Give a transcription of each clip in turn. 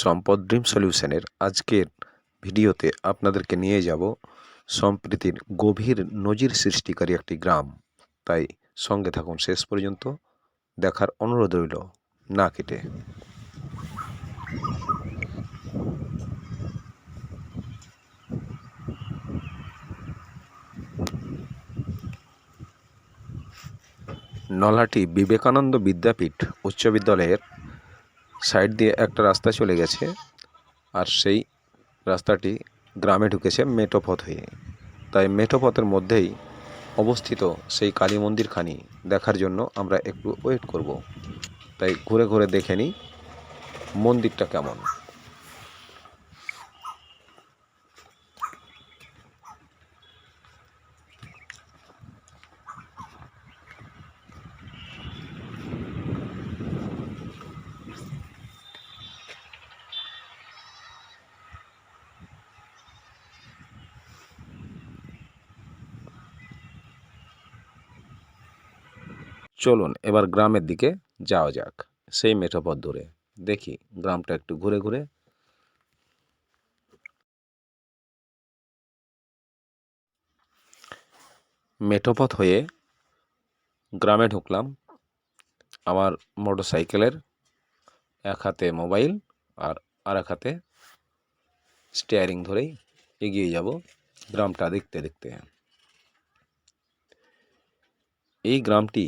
সম্পদ ড্রিম সলিউশনের আজকের ভিডিওতে আপনাদেরকে নিয়ে যাব সম্প্রীতির গভীর নজির সৃষ্টিকারী একটি গ্রাম। তাই সঙ্গে থাকুন শেষ পর্যন্ত। দেখার অনুরোধ রইল, না কেটে। নলাটি বিবেকানন্দ বিদ্যাপীঠ উচ্চ বিদ্যালয়ের সাইড দিয়ে একটা রাস্তা চলে গেছে আর সেই রাস্তাটি গ্রামে ঢুকেছে মেটোপথ হয়ে। তাই মেটোপথের মধ্যেই অবস্থিত সেই কালী মন্দিরখানি দেখার জন্য আমরা একটু ওয়েট করব। তাই ঘুরে ঘুরে দেখে নিই মন্দিরটা কেমন। চলুন এবার গ্রামের দিকে যাওয়া যাক। সেই মেঠোপথ ধরে। দেখি গ্রামটা একটু ঘুরে ঘুরে। মেঠোপথ হয়ে গ্রামে ঢুকলাম। আমার মোটর সাইকেলের এক হাতে মোবাইল আর আর এক হাতে স্টিয়ারিং ধরেই এগিয়ে যাব গ্রামটা দেখতে দেখতে। এই গ্রামটি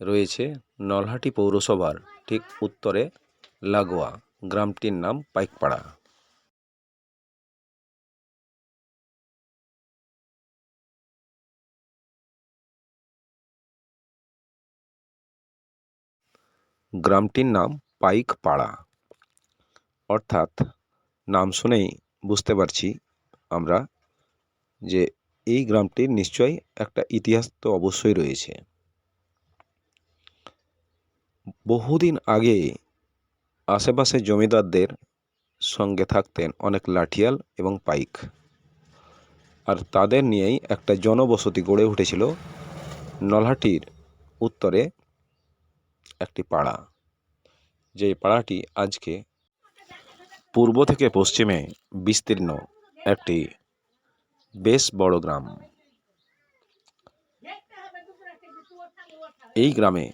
রয়েছে নলহাটি পৌরসভার ঠিক উত্তরে লাগোয়া। গ্রামটির নাম পাইকপাড়া। গ্রামটির নাম পাইকপাড়া। অর্থাৎ নাম শুনেই বুঝতে পারছি আমরা যে এই গ্রামটির নিশ্চয়ই একটা ইতিহাস তো অবশ্যই রয়েছে। বহুদিন আগে আশেপাশে জমিদারদের সঙ্গে থাকতেন অনেক লাঠিয়াল এবং পাইক। আর তাদের নিয়েই একটা জনবসতি গড়ে উঠেছিল নলহাটির উত্তরে একটি পাড়া। যে পাড়াটি আজকে পূর্ব থেকে পশ্চিমে বিস্তীর্ণ একটি বেশ বড় গ্রাম। এই গ্রামে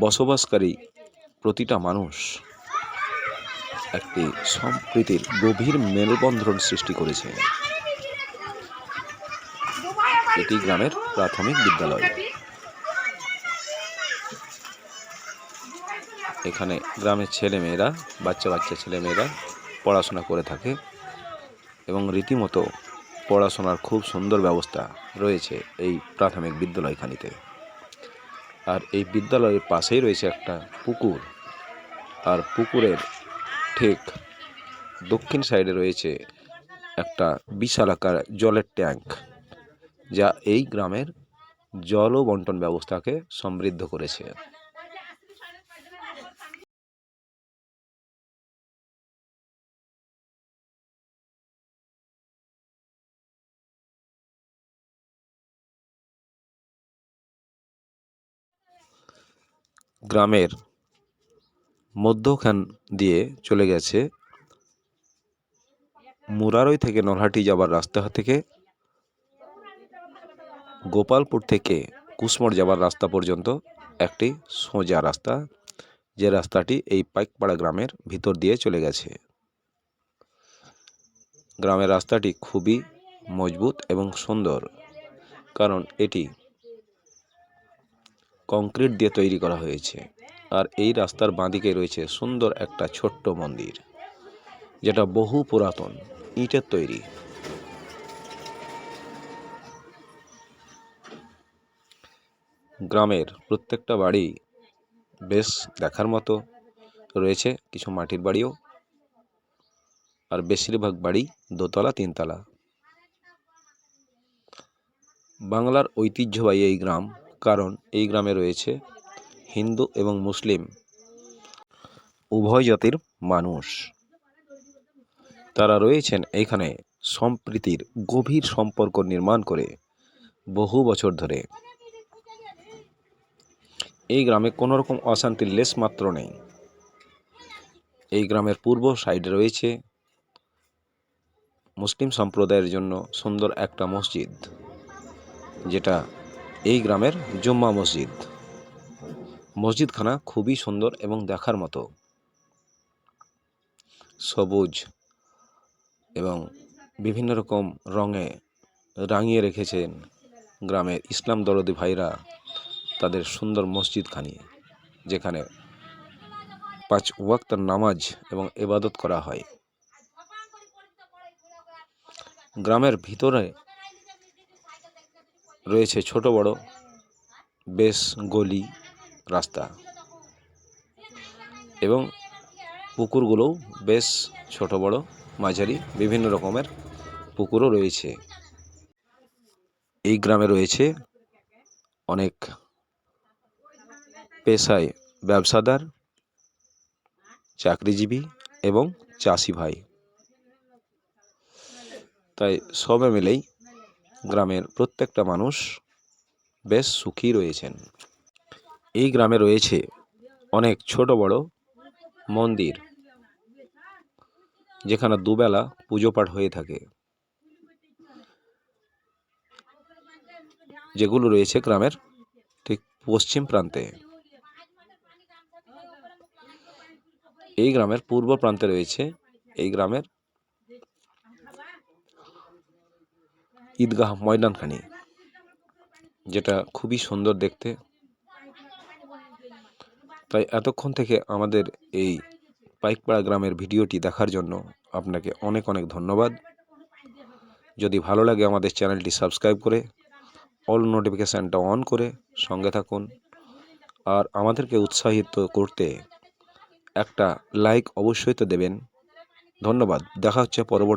বসবাসকারী প্রতিটা মানুষ একটি সম্প্রীতির গভীর মেলবন্ধন সৃষ্টি করেছে। এটি গ্রামের প্রাথমিক বিদ্যালয়। এখানে গ্রামের ছেলেমেয়েরা বাচ্চা বাচ্চা ছেলেমেয়েরা পড়াশোনা করে থাকে এবং রীতিমতো পড়াশোনার খুব সুন্দর ব্যবস্থা রয়েছে এই প্রাথমিক বিদ্যালয়খানিতে। আর এই বিদ্যালয়ের পাশেই রয়েছে একটা পুকুর। আর পুকুরের ঠিক দক্ষিণ সাইডে রয়েছে একটা বিশাল আকার জলের ট্যাঙ্ক, যা এই গ্রামের জল বন্টন ব্যবস্থাকে সমৃদ্ধ করেছে। গ্রামের মধ্যখান দিয়ে চলে গেছে মুরারই থেকে নলহাটি যাবার রাস্তা থেকে গোপালপুর থেকে কুসমোড় যাবার রাস্তা পর্যন্ত একটি সোজা রাস্তা, যে রাস্তাটি এই পাইকপাড়া গ্রামের ভিতর দিয়ে চলে গেছে। গ্রামের রাস্তাটি খুবই মজবুত এবং সুন্দর, কারণ এটি কংক্রিট দিয়ে তৈরি করা হয়েছে। আর এই রাস্তার বাঁদিকে রয়েছে সুন্দর একটা ছোট্ট মন্দির, যেটা বহু পুরাতন, ইটের তৈরি। গ্রামের প্রত্যেকটা বাড়ি বেশ দেখার মতো রয়েছে, কিছু মাটির বাড়িও, আর বেশিরভাগ বাড়ি দোতলা, তিনতলা। বাংলার ঐতিহ্যবাহী এই গ্রাম কারণ এই গ্রামে রয়েছে হিন্দু এবং মুসলিম উভয় জাতির মানুষ। তারা রয়েছেন এখানে সম্প্রীতির গভীর সম্পর্ক নির্মাণ করে বহু বছর ধরে। এই গ্রামে কোনো রকম অশান্তির লেশ মাত্র নেই। এই গ্রামের পূর্ব সাইডে রয়েছে মুসলিম সম্প্রদায়ের জন্য সুন্দর একটা মসজিদ, যেটা এই গ্রামের জুম্মা মসজিদ। মসজিদখানা খুবই সুন্দর এবং দেখার মতো। সবুজ এবং বিভিন্ন রকম রঙে রাঙিয়ে রেখেছেন গ্রামের ইসলাম দরদি ভাইরা তাদের সুন্দর মসজিদখানি, যেখানে পাঁচ ওয়াক্ত নামাজ এবং এবাদত করা হয়। গ্রামের ভিতরে রয়েছে ছোট বড়, বেশ গলি রাস্তা। এবং পুকুরগুলোও বেশ ছোট বড়, মাঝারি, বিভিন্ন রকমের পুকুরও রয়েছে। এই গ্রামে রয়েছে অনেক পেশায় ব্যবসাদার, চাকরিজীবী এবং চাষি ভাই। তাই সবে মিলেই গ্রামের প্রত্যেকটা মানুষ বেশ সুখী রয়েছেন। এই গ্রামে রয়েছে অনেক ছোট বড় মন্দির, যেখানে দুবেলা পুজো পাঠ হয়ে থাকে। যেগুলো রয়েছে গ্রামের ঠিক পশ্চিম প্রান্তে। এই গ্রামের পূর্ব প্রান্তে রয়েছে এই গ্রামের ঈদগাহ ময়দানখানি, যেটা খুবই সুন্দর দেখতে। তাই এতক্ষণ থেকে আমাদের এই পাইকপাড়া গ্রামের ভিডিওটি দেখার জন্য আপনাকে অনেক অনেক ধন্যবাদ। যদি ভালো লাগে আমাদের চ্যানেলটি সাবস্ক্রাইব করে, অল নোটিফিকেশানটা অন করে সঙ্গে থাকুন। আর আমাদেরকে উৎসাহিত করতে একটা লাইক অবশ্যই তো দেবেন। ধন্যবাদ। দেখা হচ্ছে পরবর্তী